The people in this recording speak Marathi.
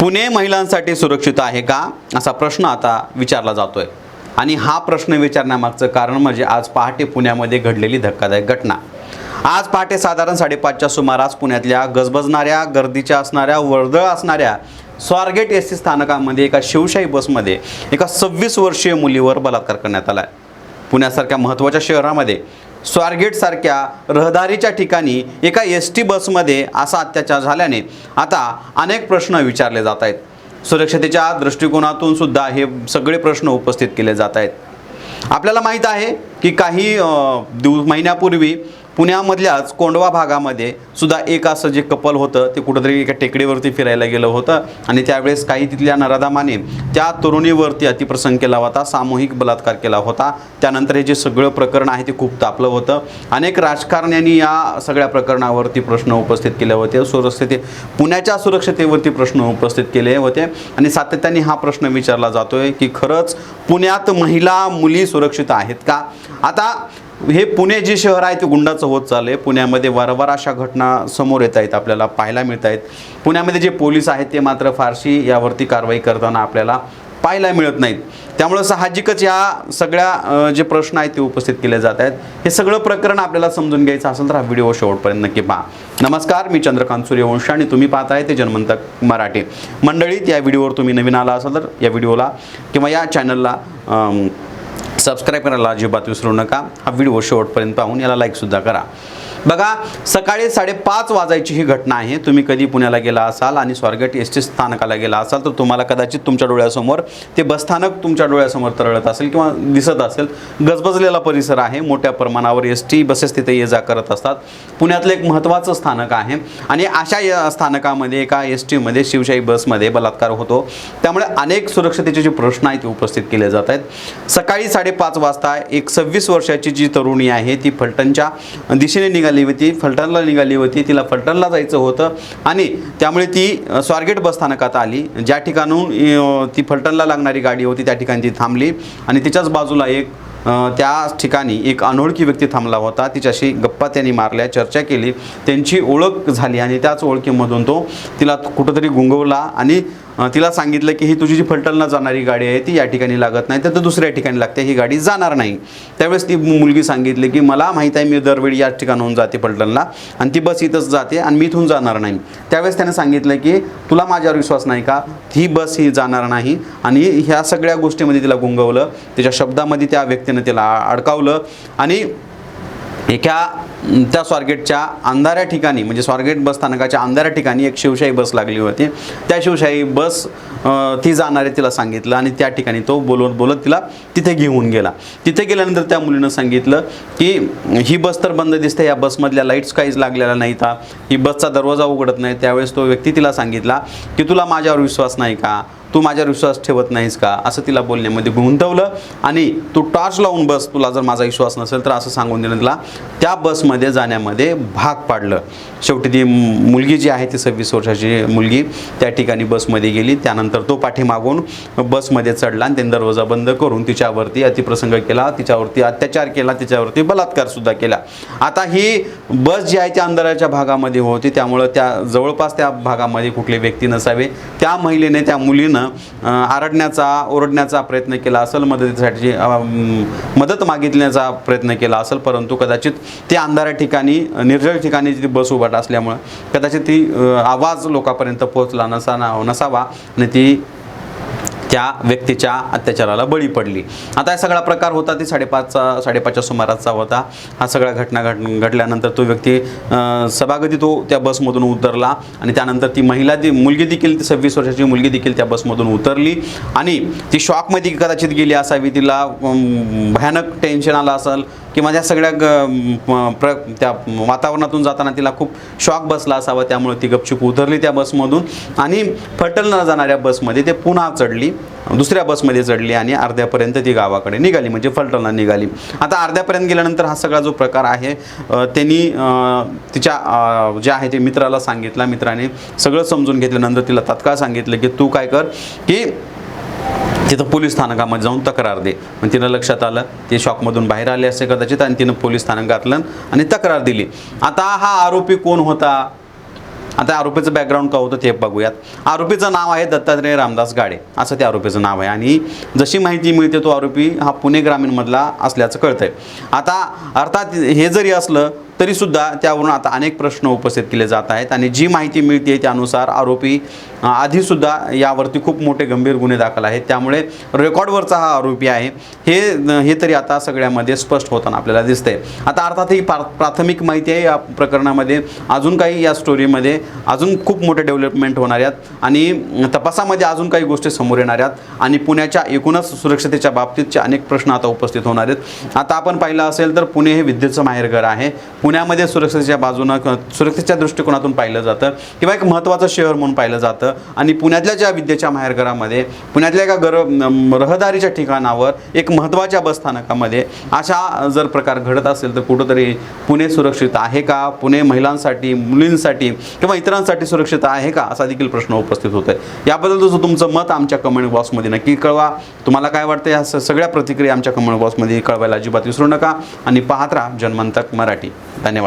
पुणे महिलांसाठी सुरक्षित आहे का? असा प्रश्न आता विचारला जातोय. आणि हा प्रश्न विचारण्यामागचं कारण म्हणजे आज पहाटे पुण्यामध्ये घडलेली धक्कादायक घटना. आज पहाटे साधारण साडेपाचच्या सुमारास पुण्यातल्या गजबजणाऱ्या गर्दीच्या असणाऱ्या वर्दळ असणाऱ्या स्वारगेट एस टी स्थानकामध्ये एका शिवशाही बसमध्ये एका सव्वीस वर्षीय मुलीवर बलात्कार करण्यात आला आहे पुण्यासारख्या महत्त्वाच्या शहरामध्ये स्वारगेटसारख्या रहदारीच्या ठिकाणी एका एस टी बसमध्ये असा अत्याचार झाल्याने आता अनेक प्रश्न विचारले जात आहेत. सुरक्षतेच्या दृष्टिकोनातून सुद्धा हे सगळे प्रश्न उपस्थित केले जात आहेत. आपल्याला माहीत आहे की काही दिव महिन्यापूर्वी पुण्यामधल्याच कोंडवा भागामध्ये सुद्धा एक असं जे कपल होतं ते कुठंतरी एका टेकडीवरती फिरायला गेलं होतं. आणि त्यावेळेस काही तिथल्या नराधामाने त्या तरुणीवरती अतिप्रसंग केला होता सामूहिक बलात्कार केला होता. त्यानंतर हे जे सगळं प्रकरण आहे ते खूप तापलं होतं. अनेक राजकारण्यांनी या सगळ्या प्रकरणावरती प्रश्न उपस्थित केले होते. सुरक्षते पुण्याच्या सुरक्षतेवरती प्रश्न उपस्थित केले होते. आणि सातत्याने हा प्रश्न विचारला जातोय की खरंच पुण्यात महिला मुली सुरक्षित आहेत का? आता हे पुणे जे शहर आहे ते गुंडाचं होत चाललं आहे. पुण्यामध्ये वारंवार अशा घटना समोर येत आहेत आपल्याला पाहायला मिळत आहेत. पुण्यामध्ये जे पोलीस आहेत ते मात्र फारशी यावरती कारवाई करताना आपल्याला पाहायला मिळत नाहीत. त्यामुळं साहजिकच या सगळ्या जे प्रश्न आहेत ते उपस्थित केले जात आहेत. हे सगळं प्रकरण आपल्याला समजून घ्यायचं असेल तर हा व्हिडिओ शेवटपर्यंत नक्की पहा. नमस्कार मी चंद्रकांत सूर्यवंश आणि तुम्ही पाहताय ते जन्मंतक मराठी. मंडळीत या व्हिडिओवर तुम्ही नवीन आला असाल तर या व्हिडिओला किंवा या चॅनलला सबस्क्राईब करायला अजिबात विसरू नका. हा व्हिडिओ शेवटपर्यंत पाहून याला लाईकसुद्धा करा. बघा सकाळी साडेपाच वाजायची ही घटना आहे. तुम्ही कधी पुण्याला गेला असाल आणि स्वारगेट एस टी स्थानकाला गेला असाल तर तुम्हाला कदाचित तुमच्या डोळ्यासमोर ते बसस्थानक तुमच्या डोळ्यासमोर तरळत असेल किंवा दिसत असेल. गजबजलेला परिसर आहे. मोठ्या प्रमाणावर एस टी बसेस तिथे ये जा करत असतात. पुण्यातलं एक महत्त्वाचं स्थानक आहे. आणि अशा या स्थानकामध्ये एका एस टीमध्ये शिवशाही बसमध्ये बलात्कार होतो. त्यामुळे अनेक सुरक्षतेचे जे प्रश्न आहेत ते उपस्थित केले जात आहेत. सकाळी साडेपाच वाजता एक सव्वीस वर्षाची जी तरुणी आहे ती फलटणच्या दिशेने निघाली. होती फलटणला निघाली होती तिला फलटणला जायचं होतं आणि त्यामुळे ती स्वारगेट बसस्थानकात आली. ज्या ठिकाणून ती फलटणला लागणारी गाडी होती त्या ठिकाणी ती थांबली आणि तिच्याच बाजूला एक त्या ठिकाणी एक अनोळखी व्यक्ती थांबला होता. तिच्याशी गप्पा त्यांनी मारल्या चर्चा केली. त्यांची ओळख झाली आणि त्याच ओळखीमधून तो तिला कुठंतरी गुंगवला आणि तिला सांगितलं की ही तुझी जी फलटणला जाणारी गाडी आहे ती या ठिकाणी लागत नाही तर तू दुसऱ्या ठिकाणी लागते ही गाडी जाणार नाही. त्यावेळेस ती मुलगी सांगितली की मला माहीत आहे मी दरवेळी या ठिकाणाहून जाते फलटणला आणि ती बस इथंच जाते आणि मी इथून जाणार नाही. त्यावेळेस त्याने सांगितलं की तुला माझ्यावर विश्वास नाही का? ही बस ही जाणार नाही. आणि ह्या सगळ्या गोष्टीमध्ये तिला गुंगवलं तिच्या शब्दामध्ये त्या व्यक्तीनं तिला अडकावलं आणि एका त्या स्वारगेटच्या अंधाऱ्या ठिकाणी म्हणजे स्वारगेट बस स्थानकाच्या अंधाऱ्या ठिकाणी एक शिवशाही बस लागली होती. त्या शिवशाही बस ती जाणारे तिला सांगितलं आणि त्या ठिकाणी तो बोलत बोलत तिला तिथे घेऊन गेला. तिथे गेल्यानंतर त्या मुलीनं सांगितलं की ही बस तर बंद दिसते या बसमधल्या लाईट्स काहीच लागलेल्या नाहीत. ही बसचा दरवाजा उघडत नाही. त्यावेळेस तो व्यक्ती तिला सांगितला की तुला माझ्यावर विश्वास नाही का? तू माझ्यावर विश्वास ठेवत नाहीस का? असं तिला बोलण्यामध्ये गुंतवलं आणि तू टॉर्च लावून बस. तुला जर माझा विश्वास नसेल तर असं सांगून दिलं तिला त्या बसमध्ये जाण्यामध्ये भाग पाडलं. शेवटी ती मुलगी जी आहे ती सव्वीस वर्षाची मुलगी त्या ठिकाणी बसमध्ये गेली. त्यानंतर तो पाठीमागून बसमध्ये चढला आणि त्यांनी दरवाजा बंद करून तिच्यावरती अतिप्रसंग केला. तिच्यावरती अत्याचार केला. तिच्यावरती बलात्कार सुद्धा केला. आता ही बस जी आहे त्या अंधाराच्या भागामध्ये होती. त्यामुळं त्या जवळपास त्या भागामध्ये कुठली व्यक्ती नसावे. त्या महिलेने त्या मुलीनं आरडण्याचा ओरडण्याचा प्रयत्न केला असेल मदतीसाठी मदत मागितण्याचा प्रयत्न केला असेल परंतु कदाचित ते अंधाऱ्या ठिकाणी निर्जळ ठिकाणी जी बस उभाट असल्यामुळं कदाचित ती आवाज लोकांपर्यंत पोहोचला नसा नसावा आणि ती त्या व्यक्तीच्या अत्याचाराला बळी पडली. आता हा सगळा प्रकार होता ती साडेपाचचा साडेपाचच्या सुमाराचा होता. हा सगळा घटना घड घडल्यानंतर तो व्यक्ती सभागती तो त्या बसमधून उतरला आणि त्यानंतर ती महिला ती मुलगी देखील ती सव्वीस वर्षाची मुलगी देखील त्या बसमधून उतरली आणि ती शॉकमध्ये कदाचित गेली असावी तिला भयानक टेन्शन आलं असेल. किंवा त्या सगळ्या ग- प्र त्या वातावरणातून जाताना तिला खूप शॉक बसला असावा त्यामुळे ती गपचूप उतरली त्या बसमधून. आणि फलटणला जाणाऱ्या बसमध्ये ते पुन्हा चढली दुसऱ्या बसमध्ये चढली आणि अर्ध्यापर्यंत ती गावाकडे निघाली म्हणजे फलटणला निघाली. आता अर्ध्यापर्यंत गेल्यानंतर हा सगळा जो प्रकार आहे त्यांनी तिच्या जे आहे ते मित्राला सांगितला. मित्राने सगळं समजून घेतल्यानंतर तिला तात्काळ सांगितलं की तू काय कर की तिथं पोलीस स्थानकामध्ये जाऊन तक्रार दे. पण तिनं लक्षात आलं ते शॉकमधून बाहेर आले असे कदाचित आणि तिनं पोलीस स्थानकातलं आणि तक्रार दिली. आता हा आरोपी कोण होता? आता आरोपीचं बॅकग्राऊंड का होतं ते बघूयात. आरोपीचं नाव आहे दत्तात्रय रामदास गाडे. असं त्या आरोपीचं नाव आहे. आणि जशी माहिती मिळते तो आरोपी हा पुणे ग्रामीणमधला असल्याचं कळतंय. आता अर्थात हे जरी असलं तरीसुद्धा त्यावरून आता अनेक प्रश्न उपस्थित केले जात आहेत आणि जी माहिती मिळते त्यानुसार आरोपी आधीसुद्धा यावरती खूप मोठे गंभीर गुन्हे दाखल आहेत. त्यामुळे रेकॉर्डवरचा हा आरोपी आहे. हे हे तरी आता सगळ्यामध्ये स्पष्ट होताना आपल्याला दिसते आता अर्थात ही प्रा प्राथमिक माहिती आहे या प्रकरणामध्ये. अजून काही या स्टोरीमध्ये अजून खूप मोठे डेव्हलपमेंट होणार आहेत आणि तपासामध्ये अजून काही गोष्टी समोर येणार आहेत आणि पुण्याच्या एकूणच सुरक्षतेच्या बाबतीतचे अनेक प्रश्न आता उपस्थित होणार आहेत. आता आपण पाहिलं असेल तर पुणे हे विद्येचं माहेरघर आहे. पुण्यामध्ये सुरक्षेच्या बाजूनं किंवा सुरक्षेच्या दृष्टिकोनातून पाहिलं जातं. किंवा एक महत्त्वाचं शहर म्हणून पाहिलं जातं. आणि पुण्यातल्या ज्या विद्येच्या माहेरघरामध्ये पुण्यातल्या एका गर रहदारीच्या ठिकाणावर एक महत्त्वाच्या बसस्थानकामध्ये अशा जर प्रकार घडत असेल तर कुठंतरी पुणे सुरक्षित आहे का? पुणे महिलांसाठी मुलींसाठी किंवा इतरांसाठी सुरक्षित आहे का? असा देखील प्रश्न उपस्थित होतो आहे याबद्दल जसं तुमचं मत आमच्या कमेंट बॉक्समध्ये नक्की कळवा. तुम्हाला काय वाटतं या स- सगळ्या प्रतिक्रिया आमच्या कमेंट बॉक्समध्ये कळवायला अजिबात विसरू नका. आणि पाहत राहा जन्मांतक मराठी. ధన్యవాదాలు